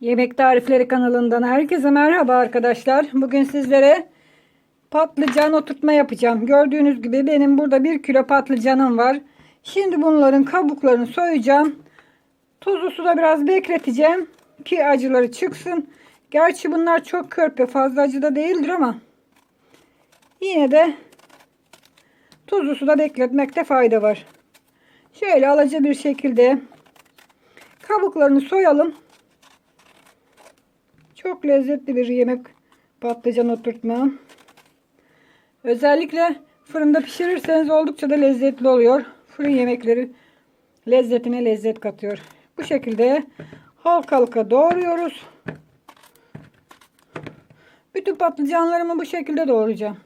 Yemek Tarifleri kanalından herkese merhaba arkadaşlar. Bugün sizlere patlıcan oturtma yapacağım. Gördüğünüz gibi benim burada 1 kilo patlıcanım var. Şimdi bunların kabuklarını soyacağım. Tuzlu suda biraz bekleteceğim ki acıları çıksın. Gerçi bunlar çok körpe fazla acı da değildir ama yine de tuzlu suda bekletmekte fayda var. Şöyle alaca bir şekilde kabuklarını soyalım. Çok lezzetli bir yemek patlıcan oturtma. Özellikle fırında pişirirseniz oldukça da lezzetli oluyor. Fırın yemekleri lezzetine lezzet katıyor. Bu şekilde halka halka doğruyoruz. Bütün patlıcanlarımı bu şekilde doğrayacağım.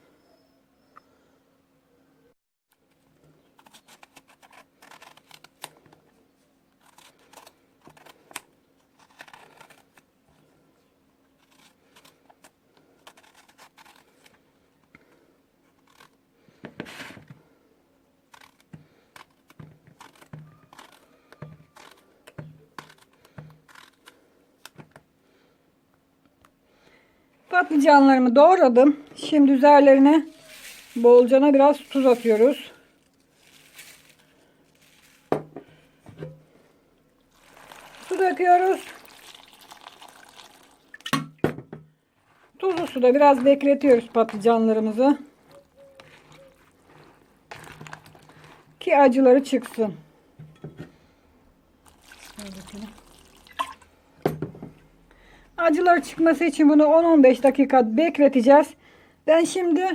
Patlıcanlarımı doğradım. Şimdi üzerlerine bolcana biraz tuz atıyoruz. Su döküyoruz. Tuzlu suda biraz bekletiyoruz patlıcanlarımızı. Ki acıları çıksın. Acılar çıkması için bunu 10-15 dakika bekleteceğiz. Ben şimdi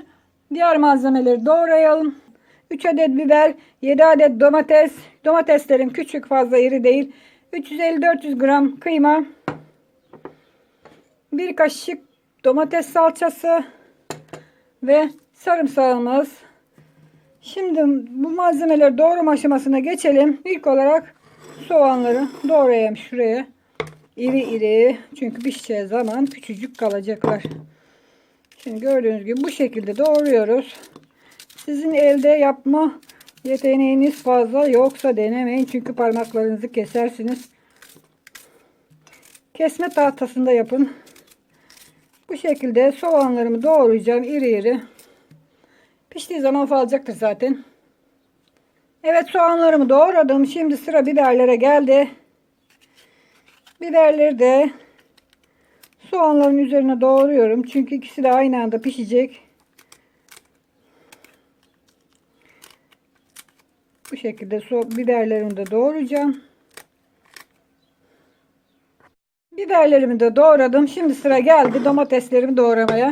diğer malzemeleri doğrayalım. 3 adet biber, 7 adet domates. Domateslerim küçük fazla iri değil. 350-400 gram kıyma. 1 kaşık domates salçası ve sarımsağımız. Şimdi bu malzemeleri doğrama aşamasına geçelim. İlk olarak soğanları doğrayayım şuraya iri iri. Çünkü pişeceği zaman küçücük kalacaklar. Şimdi gördüğünüz gibi bu şekilde doğruyoruz. Sizin elde yapma yeteneğiniz fazla yoksa denemeyin. Çünkü parmaklarınızı kesersiniz. Kesme tahtasında yapın. Bu şekilde soğanlarımı doğrayacağım iri iri. Piştiği zaman falacaktır zaten. Evet soğanlarımı doğradım. Şimdi sıra biberlere geldi. Biberleri de soğanların üzerine doğruyorum. Çünkü ikisi de aynı anda pişecek. Bu şekilde so biberlerimi de doğrayacağım. Biberlerimi de doğradım. Şimdi sıra geldi domateslerimi doğramaya.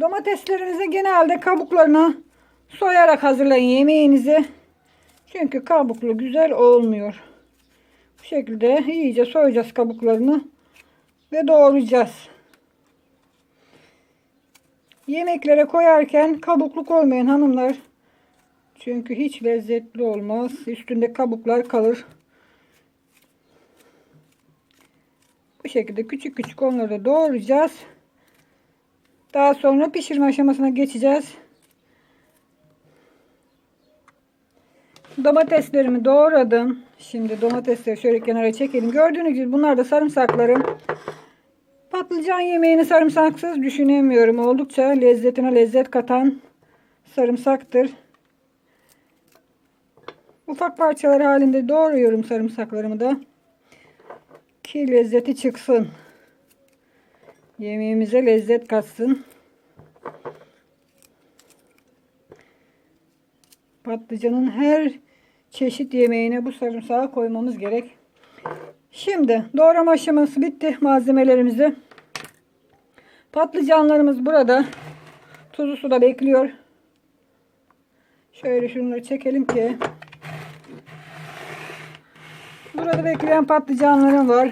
Domateslerinizi genelde kabuklarını soyarak hazırlayın yemeğinizi. Çünkü kabuklu güzel olmuyor. Bu şekilde iyice soyacağız kabuklarını ve doğrayacağız. Yemeklere koyarken kabuklu koymayın hanımlar. Çünkü hiç lezzetli olmaz. Üstünde kabuklar kalır. Bu şekilde küçük küçük onları da doğrayacağız. Daha sonra pişirme aşamasına geçeceğiz. Domateslerimi doğradım. Şimdi domatesleri şöyle kenara çekelim. Gördüğünüz gibi bunlar da sarımsaklarım. Patlıcan yemeğini sarımsaksız düşünemiyorum. Oldukça lezzetine lezzet katan sarımsaktır. Ufak parçalar halinde doğruyorum sarımsaklarımı da. Ki lezzeti çıksın. Yemeğimize lezzet katsın. Patlıcanın her çeşit yemeğine bu sarımsağı koymamız gerek. Şimdi doğrama aşaması bitti malzemelerimizi. Patlıcanlarımız burada. Tuzlu suda bekliyor. Şöyle şunları çekelim ki. Burada bekleyen patlıcanlarım var.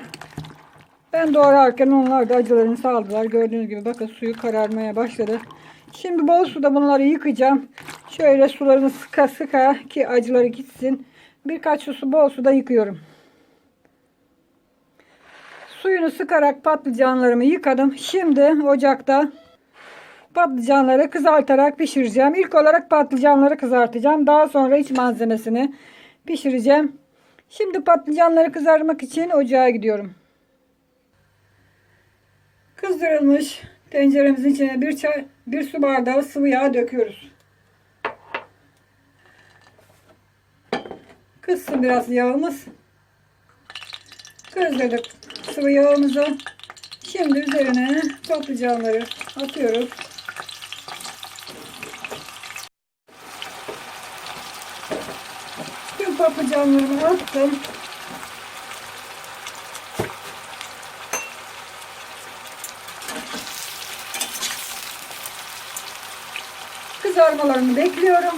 Ben doğrarken onlar da acılarını saldılar. Gördüğünüz gibi bakın suyu kararmaya başladı. Şimdi bol suda bunları yıkayacağım. Şöyle sularını sıka sıka ki acıları gitsin. Birkaç su bol suda yıkıyorum. Suyunu sıkarak patlıcanlarımı yıkadım. Şimdi ocakta patlıcanları kızartarak pişireceğim. İlk olarak patlıcanları kızartacağım. Daha sonra iç malzemesini pişireceğim. Şimdi patlıcanları kızarmak için ocağa gidiyorum. Kızdırılmış tenceremizin içine bir çay, bir su bardağı sıvı yağ döküyoruz. Kızsın biraz yağımız. Kızdırdık sıvı yağımızı. Şimdi üzerine patlıcanları atıyoruz. Tüm patlıcanlarımı attım. Kızarmalarını bekliyorum.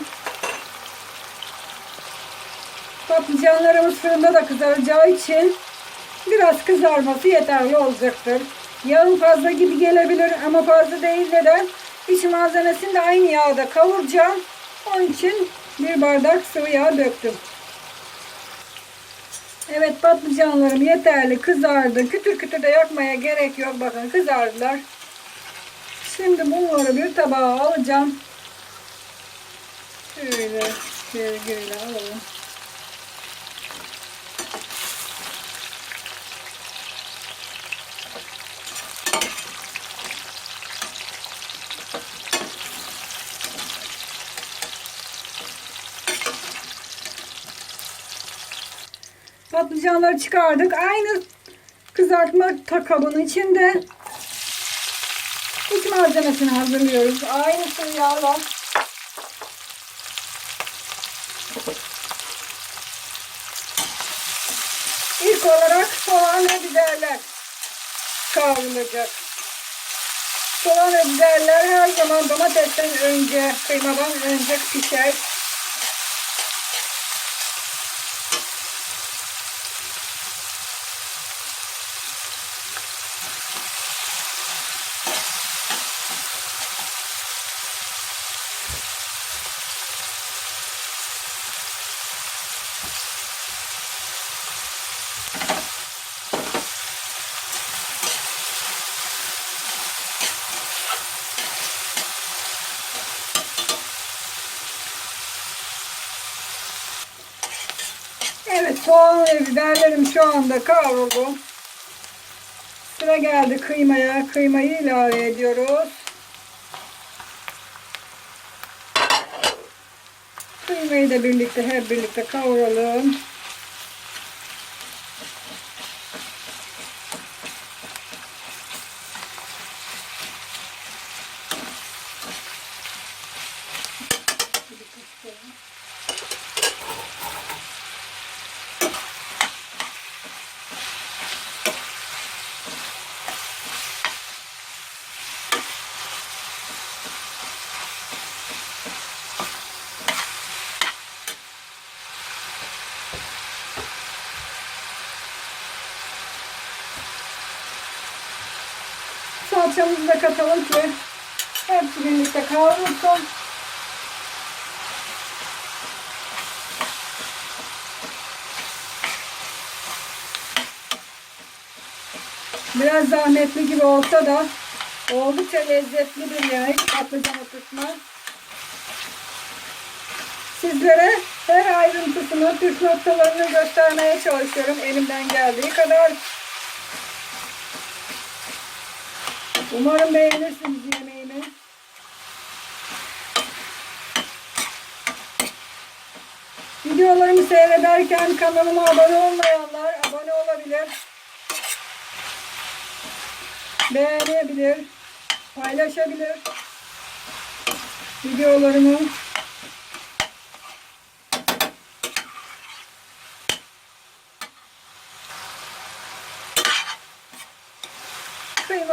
Patlıcanlarımız fırında da kızaracağı için biraz kızarması yeterli olacaktır. Yağın fazla gibi gelebilir ama fazla değil neden? İç malzemesini de aynı yağda kavuracağım. Onun için bir bardak sıvı yağ döktüm. Evet patlıcanlarım yeterli kızardı. Kütür kütür de yakmaya gerek yok. Bakın kızardılar. Şimdi bunları bir tabağa alacağım. Şöyle sevgiyle alalım. Patlıcanları çıkardık. Aynı kızartma kabının içinde iç malzemesini hazırlıyoruz. Aynı sıvı yağla. İlk olarak soğan ve biberler kavrulacak. Soğan ve biberler her zaman domatesten önce, kıymadan önce pişer. Evet soğan ve biberlerim şu anda kavruldu. Sıra geldi kıymaya. Kıymayı ilave ediyoruz. Kıymayı da birlikte hep birlikte kavuralım. Salçamızı da katalım ki hepsi birlikte kavrulsun. Biraz zahmetli gibi olsa da oldukça lezzetli bir yemek patlıcan oturtma. Sizlere her ayrıntısını, püf noktalarını göstermeye çalışıyorum elimden geldiği kadar. Umarım beğenirsiniz yemeğimi. Videolarımı seyrederken kanalıma abone olmayanlar abone olabilir. Beğenebilir. Paylaşabilir. Videolarımı.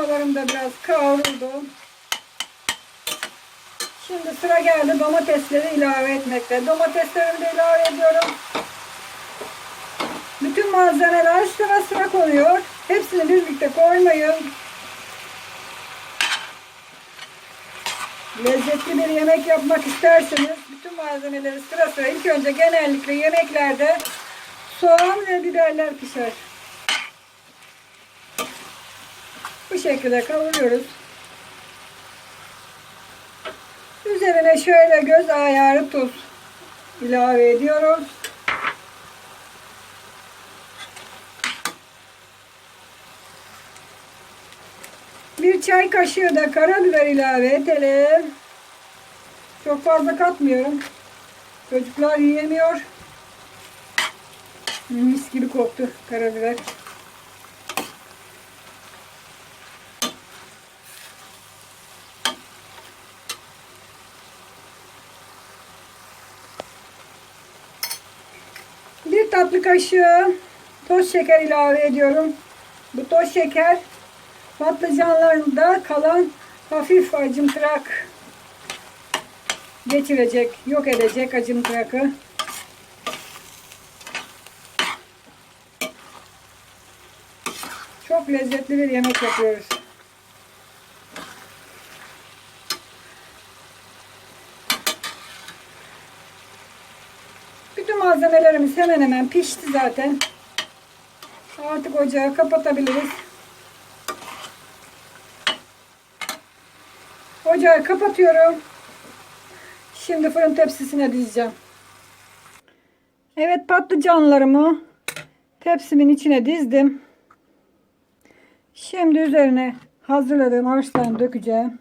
Kıymalarım da biraz kavruldu. Şimdi sıra geldi domatesleri ilave etmekte. Domateslerimi de ilave ediyorum. Bütün malzemeler sıra sıra konuyor. Hepsini birlikte koymayın. Lezzetli bir yemek yapmak isterseniz bütün malzemeleri sıra sıra ilk önce genellikle yemeklerde soğan ve biberler pişer. Bu şekilde kavuruyoruz. Üzerine şöyle göz ayarı tuz ilave ediyoruz. Bir çay kaşığı da karabiber ilave edelim. Çok fazla katmıyorum. Çocuklar yiyemiyor. Mis gibi koktu karabiber. Bir tatlı kaşığı toz şeker ilave ediyorum. Bu toz şeker patlıcanlarında kalan hafif acımtırak geçirecek, yok edecek acımtırakı. Çok lezzetli bir yemek yapıyoruz. Bütün malzemelerimiz hemen hemen pişti zaten. Artık ocağı kapatabiliriz. Ocağı kapatıyorum. Şimdi fırın tepsisine dizeceğim. Evet patlıcanlarımı tepsimin içine dizdim. Şimdi üzerine hazırladığım harçlarını dökeceğim.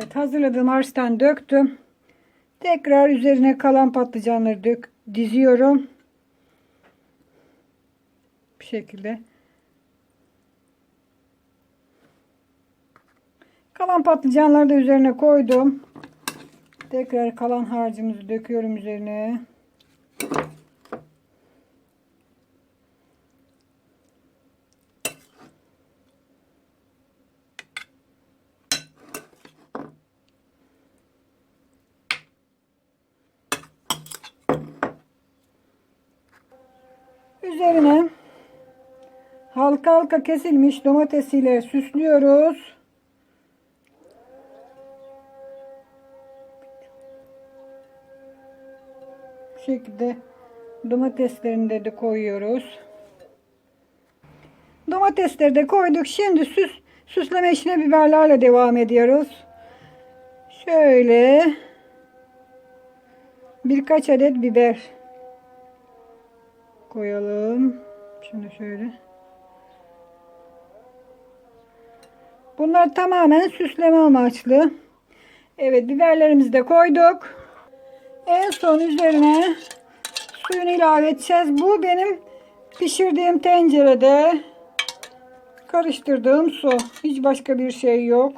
Evet hazırladığım harçtan döktüm. Tekrar üzerine kalan patlıcanları dök, diziyorum. Bu şekilde. Kalan patlıcanları da üzerine koydum. Tekrar kalan harcımızı döküyorum üzerine. Üzerine halka halka kesilmiş domatesiyle süslüyoruz. Bu şekilde domateslerini de koyuyoruz. Domatesleri de koyduk. Şimdi süs süsleme işine biberlerle devam ediyoruz. Şöyle birkaç adet biber koyalım. Şunu şöyle. Bunlar tamamen süsleme amaçlı. Evet biberlerimizi de koyduk. En son üzerine suyunu ilave edeceğiz. Bu benim pişirdiğim tencerede karıştırdığım su. Hiç başka bir şey yok.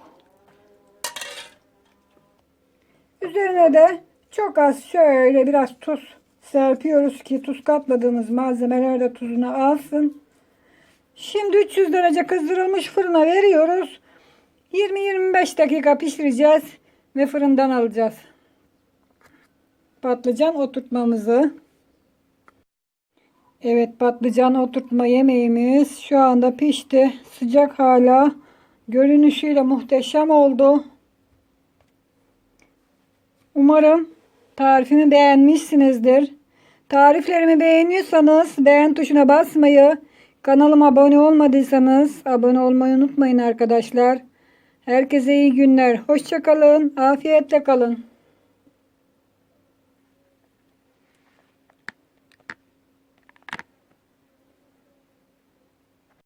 Üzerine de çok az şöyle biraz tuz serpiyoruz ki tuz katladığımız malzemeler de tuzunu alsın. Şimdi 300 derece kızdırılmış fırına veriyoruz. 20-25 dakika pişireceğiz ve fırından alacağız. Patlıcan oturtmamızı. Evet patlıcan oturtma yemeğimiz şu anda pişti. Sıcak hala. Görünüşüyle muhteşem oldu. Umarım tarifimi beğenmişsinizdir. Tariflerimi beğeniyorsanız beğen tuşuna basmayı, kanalıma abone olmadıysanız abone olmayı unutmayın arkadaşlar. Herkese iyi günler. Hoşçakalın. Afiyetle kalın.